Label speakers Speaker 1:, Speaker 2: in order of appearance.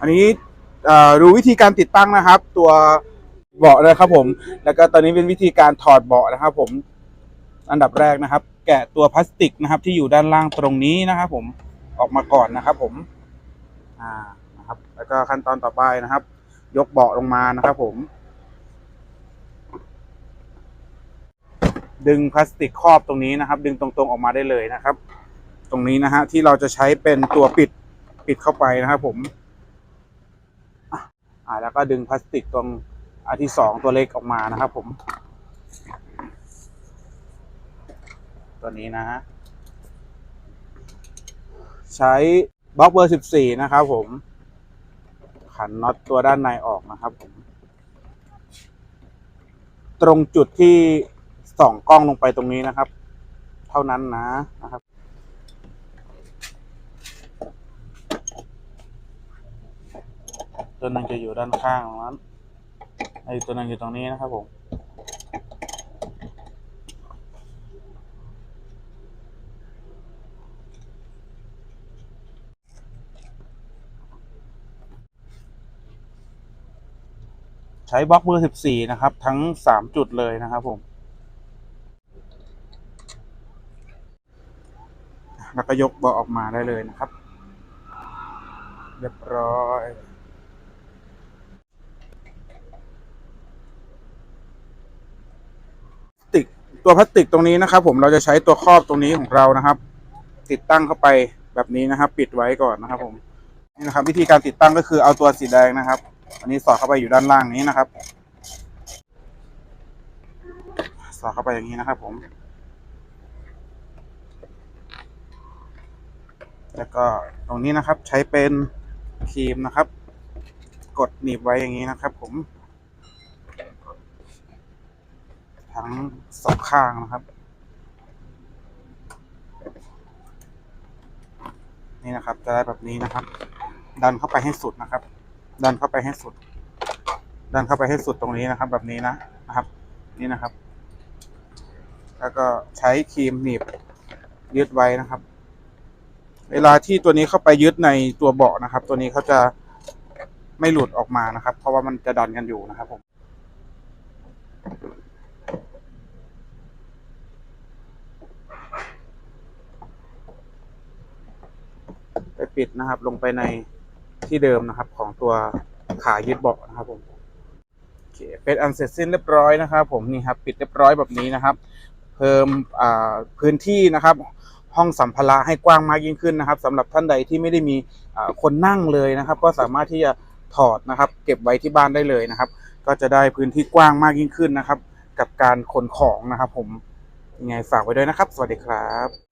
Speaker 1: อันนี้เอ่อดูวิธีการติดตั้งนะครับ ตัวเบาะนะครับผม แล้วก็ตอนนี้เป็นวิธีการถอดเบาะนะครับ ผม อันดับแรกนะครับ แกะตัวพลาสติกนะครับ ที่อยู่ด้านล่างตรงนี้นะครับผมออกมาก่อนนะครับ ผมอ่านะครับ แล้วก็ขั้นตอนต่อไปนะครับ ยกเบาะลงมานะครับ ผม ดึงพลาสติกครอบตรงนี้นะครับ ดึงตรงๆออกมาได้เลยนะครับ ตรงนี้นะฮะที่เราจะใช้เป็นตัวปิดปิดเข้าไปนะครับ ผม อ่าแล้วก็ดึงพลาสติกตรงอันที่สองตัวเล็กออกมานะครับผม ตัวนี้นะฮะใช้บล็อกเบอร์สิบสี่นะครับผม ขันน็อตตัวด้านในออกนะครับผม ตรงจุดที่ส่องกล้องลงไปตรงนี้นะครับ เท่านั้นนะนะครับ ตัวหนึงจะอยู่ด้านข้างตรงนั้นไอ้ตัวหนึงอยู่ตรงนี้นะครับผมใช้บล็อกเบอร์สิบสี่นะครับ ทั้งสามจุดเลยนะครับผม แล้วก็ยกบาะออกมาได้เลยนะครับ เรียบร้อยพลาส ตัวพลาสติกตรงนี้นะครับ ผมเราจะใช้ตัวครอบตรงนี้ของเรานะครับ ติดตั้งเข้าไปแบบนี้นะครับ ปิดไว้ก่อนนะครับ ผมนี่นะครับ วิธีการติดตั้งก็คือเอาตัวสีแดงนะครับ อันนี้สอดเข้าไปอยู่ด้านล่างนี้นะครับ สอดเข้าไปอย่างนี้นะครับ ผม แล้วก็ตรงนี้นะครับ ใช้เป็นครีมนะครับ กดหนีบไว้อย่างนี้นะครับ ผม ทั้งสองข้างนะครับ นี่นะครับ จะได้แบบนี้นะครับ ดันเข้าไปให้สุดนะครับ ดันเข้าไปให้สุด ดันเข้าไปให้สุดตรงนี้นะครับ แบบนี้นะนะครับ นี่นะครับ แล้วก็ใช้ครีมหนีบยึดไว้นะครับ เวลาที่ตัวนี้เข้าไปยึดในตัวเบาะนะครับ ตัวนี้เขาจะไม่หลุดออกมานะครับ เพราะว่ามันจะดันกันอยู่นะครับผม ปิดนะครับ ลงไปในที่เดิมนะครับ ของตัวขายึดเบาะนะครับผมโอเคเป็นอันเสร็จสิ้นเรียบร้อยนะครับ ผมนี่ครับปิดเรียบร้อยแบบนี้นะครับ เพิ่มพื้นที่นะครับ ห้องสัมภาระให้กว้างมากยิ่งขึ้นนะครับสำหรับท่านใดที่ไม่ได้มีคนนั่งเลยนะครับ ก็สามารถที่จะถอดนะครับ เก็บไว้ที่บ้านได้เลยนะครับ ก็จะได้พื้นที่กว้างมากยิ่งขึ้นนะครับ กับการขนของนะครับ ผมยังไงฝากไว้ด้วยนะครับ สวัสดีครับ